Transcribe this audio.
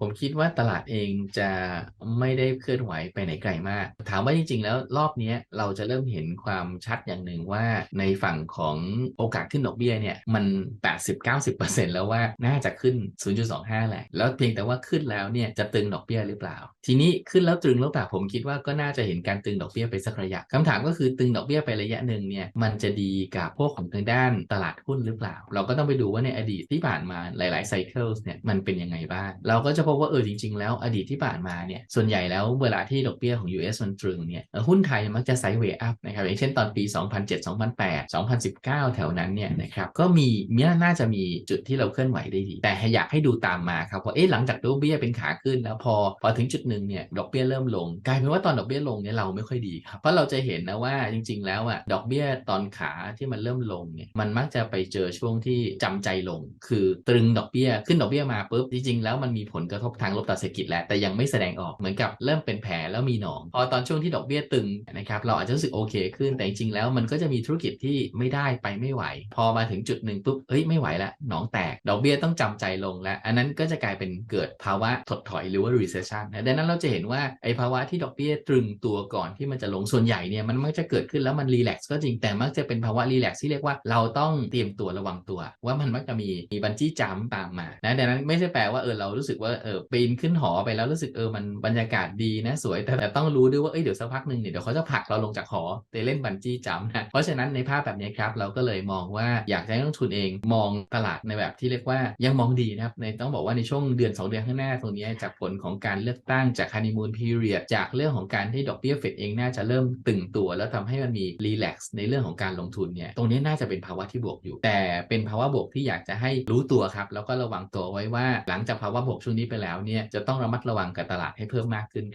ผมคิดว่าตลาดเองจะไม่ได้เคลื่อนไหวไปไหนไกลมาก ถามว่าจริงๆ แล้วรอบนี้เราจะเริ่มเห็นความชัดอย่างหนึ่งว่าในฝั่งของโอกาสขึ้นดอกเบี้ยเนี่ยมัน 80-90%แล้วว่าน่าจะขึ้น 0.25 แหละ แล้วเพียงแต่ว่าขึ้นแล้วเนี่ยจะตึงดอกเบี้ยหรือเปล่า ทีนี้ขึ้นแล้วตึงหรือเปล่าผมคิดว่าก็น่าจะเห็นการตึงดอกเบี้ยไปสักระยะคำถามก็คือตึงดอกเบี้ยไประยะหนึ่งเนี่ยมันจะดีกับพวกของทางด้านตลาดหุ้นหรือเปล่า เราก็ต้องไปดูว่าในอดีตที่ผ่านมาหลายๆไซเคิลเนี่ยมันเป็นยังไงบ้างเราก็จะพบว่าเออจริง ๆ แล้วอดีตที่ผ่านมาเนี่ยส่วนใหญ่แล้วเวลาที่ดอกเบี้ยของ US มันตรึงเนี่ยหุ้นไทยมักจะไซด์เวย์อัพนะครับอย่างเช่นตอนปี 2007 2008 2019 แถวนั้นเนี่ยนะครับก็มีมีน่าจะมีจุดที่เราเคลื่อนไหวได้ดี แต่อยากให้ดูตามมาครับว่าเอ๊ะหลังจากดอกเบี้ยเป็นขาขึ้น แล้วพอพอถึงจุดหนึ่งเนี่ยดอกเบี้ยเริ่มลง กลายเป็นว่าตอนดอกเบี้ยลงเนี่ยเราไม่ค่อยดีครับเพราะเราจะเห็นนะว่าจริง ๆ แล้วอะดอกเบี้ยตอนขาที่มันเริ่มลงเนี่ยมันมักจะไปเจอช่วงที่จำใจลง คือตรึงดอกเบี้ยขึ้นดอกเบี้ยมาปุ๊บจริงๆแล้วมันมีผลกระทบทางลบต่อเศรษฐกิจแหละแต่ยังไม่แสดงออกเหมือนกับเริ่มเป็นแผลแล้วมีหนอง พอตอนช่วงที่ดอกเบี้ยตึงนะครับเราอาจจะรู้สึกโอเคขึ้นแต่จริงๆแล้วมันก็จะมีธุรกิจที่ไม่ได้ไปไม่ไหว พอมาถึงจุดหนึ่งปุ๊บเอ้ยไม่ไหวล้วหนองแตก ดอกเบี้ยต้องจำใจลงแล้วอันนั้นก็จะกลายเป็นเกิดภาวะถดถอยหรือว่า recession นะดังนั้นเราจะเห็นว่าไอ้ภาวะที่ดอกเบี้ยตรึงตัวก่อนที่มันจะลงส่วนใหญ่เนี่ยมันมักจะเกิดขึ้นแล้วมันรีแลกซ์ก็จริงแต่มักจะเป็นภาวะรีแลกซ์ที่เรียกว่าเราต้องเตรียมตัวระวังตัว ว่ามันมักจะมีมีบันจี้จัมตามมานะดังนั้นไม่ใช่แปลว่าเออเรารู้สึกว่าเออปีนขึ้นหอไปแล้วรู้สึกเออมันบรรยากาศดีนะสวยแต่แต่ต้องรู้ด้วยว่าเอ้ยเดี๋ยวสักพักหนึ่งเนี่ยเดี๋ยวเขาจะผลักเราลงจากหอไปเล่นบันจี้จัมนะเพราะฉะนั้นในภาพแบบนี้ครับเราก็เลยมองว่าอยากจะให้นักลงทุนเองมองตลาดในแบบที่เรียกว่ายังมองดีนะครับในต้องบอกว่าในช่วงเดือน 2 เดือนข้างหน้าตรงนี้จากผลของการเลือกตั้งจากฮันนีมูนพีเรียดจากเรื่องของการที่ดอกเบี้ยเฟดเองน่าจะเริ่มตึงตัว แล้วทำให้มันมีรีแลกซ์ในเรื่องของการลงทุนเนี่ยตรงนี้น่าจะเป็นภาวะที่บวกอยู่ แต่เป็นภาวะบวกที่อยากจะให้รู้ตัวครับแล้วก็ระวังตัวไว้ว่าหลังจากภาวะบวกช่วงนี้ไปแล้วเนี่ยจะต้องระมัดระวังกับตลาดให้เพิ่มมากขึ้น